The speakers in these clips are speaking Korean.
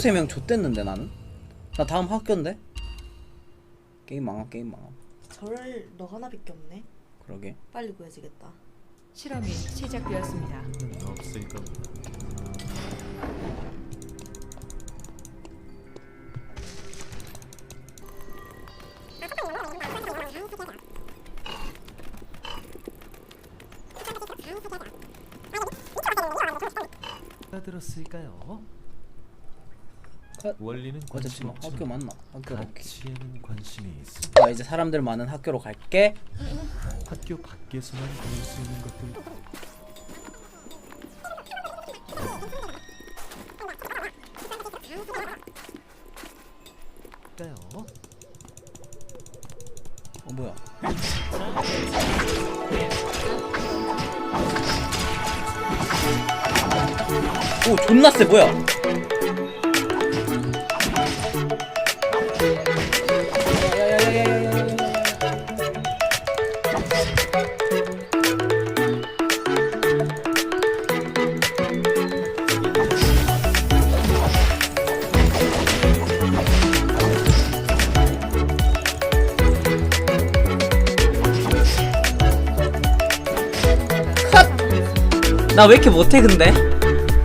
세명 좆됐는데 나는 나 다음 학교인데 게임 망함 게임 망함 절너 하나밖에 없네. 그러게 빨리 구해지겠다. 실험이 시작되었습니다. 겁니다. 들었을까요? 컷. 원리는 관심 지금 학교 없지만 맞나 학교 오케이 가치에는 관심이 있습니다. 자 이제 사람들 많은 학교로 갈게 학교 밖에서만 배울 수 있는 것들 까요? 어 뭐야 오 존나 세 뭐야 나 왜 이렇게 못해 근데?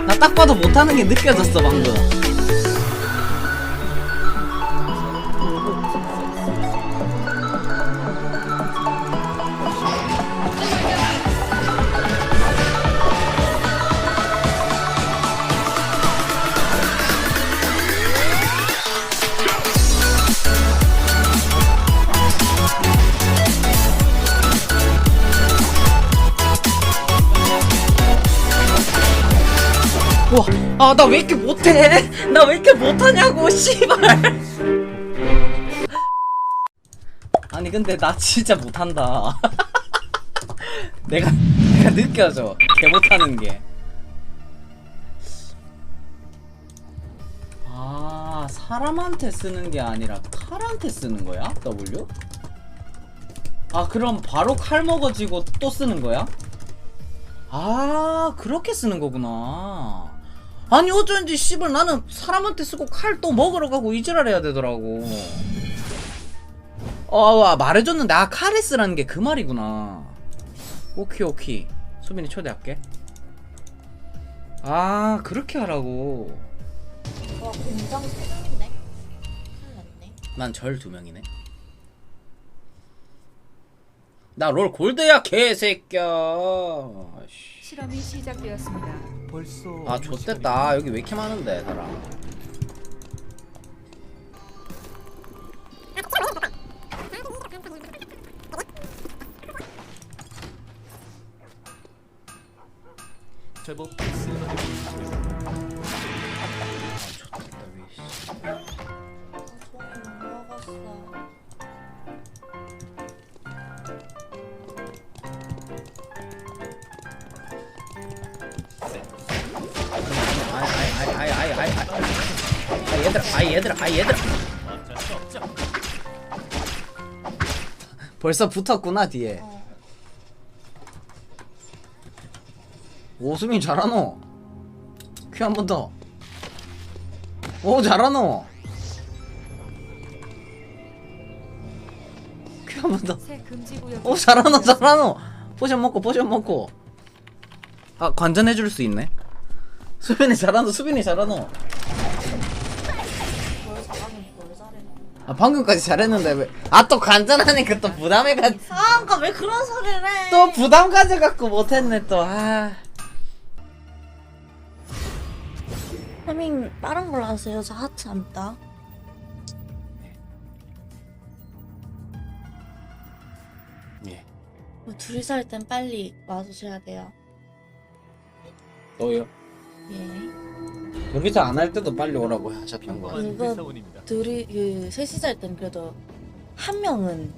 나 딱 봐도 못하는 게 느껴졌어 방금 아 나 왜 이렇게 못해 나 왜 이렇게 못하냐고 씨발 아니 근데 나 진짜 못한다 내가 내가 느껴져 개 못하는 게 아, 사람한테 쓰는 게 아니라 칼한테 쓰는 거야? W? 아, 그럼 바로 칼 먹어지고 또 쓰는 거야? 아, 그렇게 쓰는 거구나. 아니, 어쩐지 씨발 나는 사람한테 쓰고 칼 또 먹으러 가고 이지랄 해야 되더라고. 어, 아, 말해줬는데, 아, 쓰라는 게 그 말이구나. 오케이, 오케이. 수빈이 초대할게. 아, 그렇게 하라고. 와 공장 세 명인데. 큰일 났네. 난 절 두 명이네. 나 롤 골드야 개새끼야. 씨. 실험이 시작되었습니다. 벌써 아 좆됐다. 여기 왜 이렇게 많은데 사람. 제법 얘들아 아이 얘들아 아이 얘들아. 벌써 붙었구나 뒤에. 어. 오수민 잘하노. 큐 한 번 더. 오 잘하노. 큐 한 번 더. 새 금지 구역. 오 잘하노 잘하노. 포션 먹고 포션 먹고. 아 관전해 줄 수 있네. 수빈이 잘하노 수빈이 잘하노. 아 방금까지 잘했는데 왜? 아또 관전하니까 또 부담해가. 아, 그러니까 왜 그런 소리를 해? 또 부담 가져갖고 못했네 또. 아. 타밍 빠른 걸로 하세요. 저 하트 안다. 예. 뭐 둘이서 할 땐 빨리 와주셔야 돼요. 너요? 예. 여기서 안 할 때도 빨리 오라고 하셨던 거. 회사원입니다. 둘이 그 셋이서 할땐 그래도 한 명은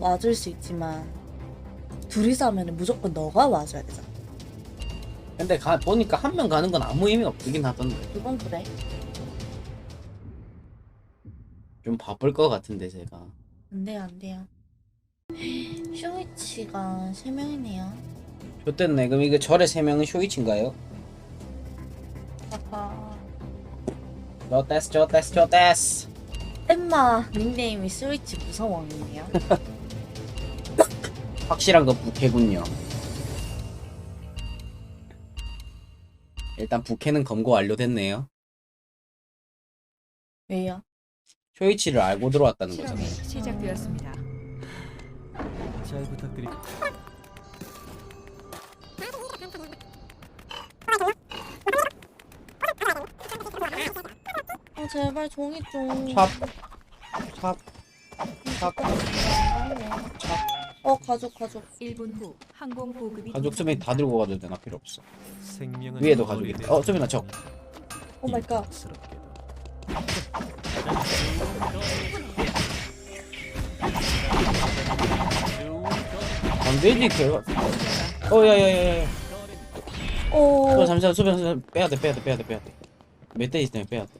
와줄 수 있지만 둘이서 하면 무조건 너가 와줘야 되잖아. 근데 가 보니까 한 명 가는 건 아무 의미 없긴 하던데. 그건 그래. 좀 바쁠 것 같은데 제가. 안 돼요, 안 돼요. 쇼이치가 세 명이네요. 좋댔네. 그럼 이거 절의 세 명은 쇼이치인가요? 좋댔어 좋댔어 좋댔어 엠마 닉네임이 스위치 구성원이네요. 확실한 건 부캐군요 일단 부캐는 검거 완료됐네요 왜요? 쇼이치를 알고 들어왔다는 거잖아 실험이 시작되었습니다. 잘 부탁드립니다. 아 제발 종이 좀. 찹. 찹. 찹. 어 가족 가족. 1분 후 항공 보급이 가족 수빈이 다 들고 가도 되나 필요 없어 생명은 위에도 가족이 있다. 어, 수빈아, 저. 오 마이 갓. 안 되지 걔가 어 야야야야 오. 어 잠시만 수빈 수빈 빼야 돼 빼야 돼 빼야 돼 빼야 돼 멧돼지 때문에 빼야 돼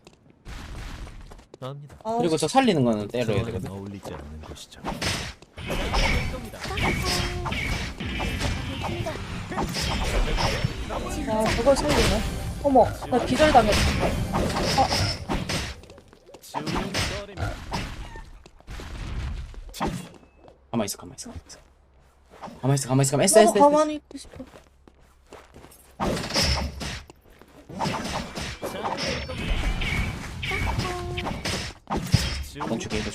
납니다. 아, 그리고 저 살리는 거는 때려야 저와는 되거든 어울리지 않는 것이죠. 야 저걸 살리네. 어머 나 기절당했어. 가만히 있어 가만히 있어 가만히 있어 가만히 있어 가만히 있어 가만히 있어 나도 가만히 있고 싶어. 멈추게 해줘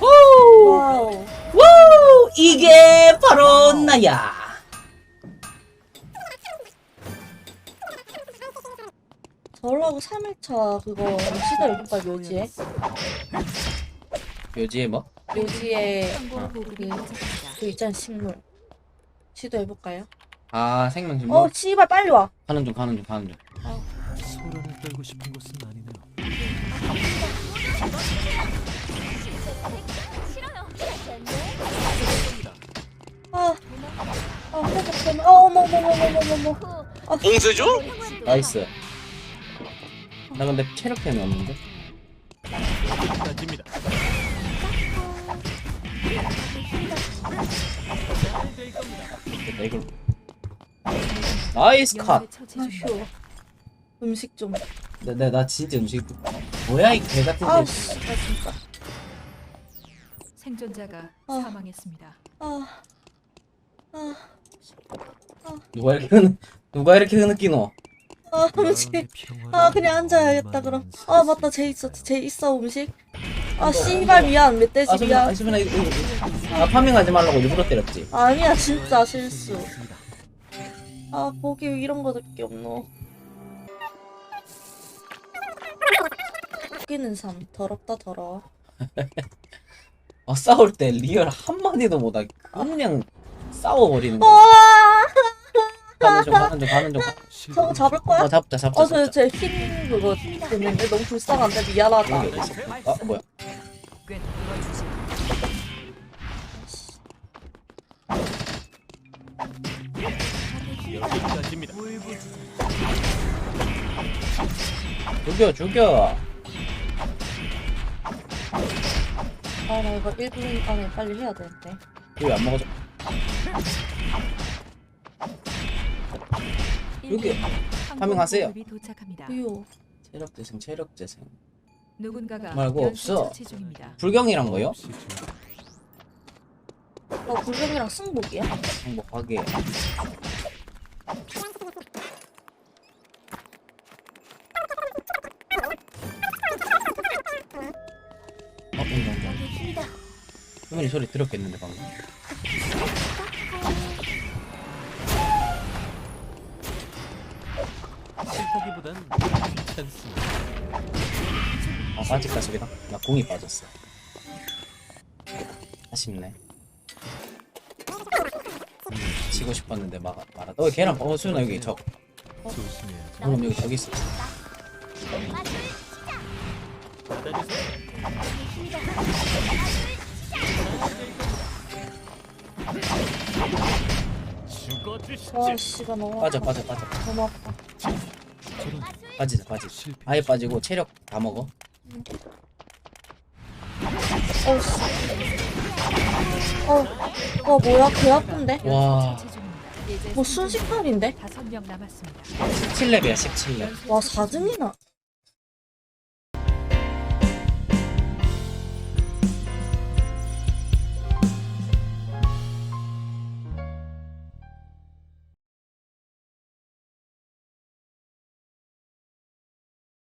와우. 우 이게 바로 나야 저하고 3일차 그거 시도해볼까 묘지에? 묘지에 뭐? 묘지에 그-. 그 있잖아 식물. 시도해볼까요? 아 생명신문 어 씨발 빨리 와. 가는 중 가는 중 가는 중 소란을 떨고 싶은 것은 아니네요. 아. 아 때문에. 아 어머 어머 어머 어머 어머. 아 봉수죠? 나이스 나 근데 체력 때문에 없는데? 던집니다. 됐다 이걸 나이스 컷. 아휴. 음식 좀. 나, 나, 나 진짜 음식 뭐야 이 개 같은 아우 새 씨, 나 진짜. 생존자가 아. 사망했습니다. 아. 아. 누가 이렇게 흐느 누가 이렇게 흐느끼노 아 음식. 아 그냥 앉아야겠다 그럼. 아 맞다 쟤 있어 쟤 있어 음식. 아 씨발 미안 멧돼지 아 수빈아 미안. 아 수빈아 이거 이거 이거. 아 파밍하지 말라고 일부러 때렸지 아니야 진짜 실수. 아 거기 왜 이런 거밖에 없노. 웃기는 삶 더럽다 더러워. 아 싸울 때 리얼 한마디도 못하게 그냥 싸워버리는 거 어! 가는 중 가는 중 가는 중 저거 잡을 거야? 어 잡자 잡자 잡자 어저쟤흰 그거 됐는데 너무 불쌍한데 미안하다. 아 뭐야 던집니다. 죽여 죽여 아 나 이거 1분 안에 빨리 해야 되는데. 여기 안 먹어져 여기 1분 후 항공 파밍하세요. 도착합니다. 우유. 체력 재생 체력 재생 누군가가 말고 연쇄 없어. 처치 중입니다. 불경이란 거요? 어 불경이랑 승복이야? 행복하게 수민이 소리 들었겠는데, 방금. 싫다기보단 귀찮습니다. 아, 빠질까, 저기다? 나 공이 빠졌어. 아쉽네. 음, 치고 싶었는데, 막, 말아. 어, 계란, 어, 수민아, 여기 적. 조심해야죠. 방금 여기 저기 있어. 받아주세요. 죽어주시죠. 와 씨가 너무 빠져, 아파. 빠져, 빠져. 너무 아파. 빠지자, 빠지. 아예 빠지고, 체력 다 먹어. 어우 씨. 어, 어 뭐야 개 아픈데? 와. 뭐 순식간인데? 다섯 명 남았습니다. 17렙이야 17렙 와 4등이나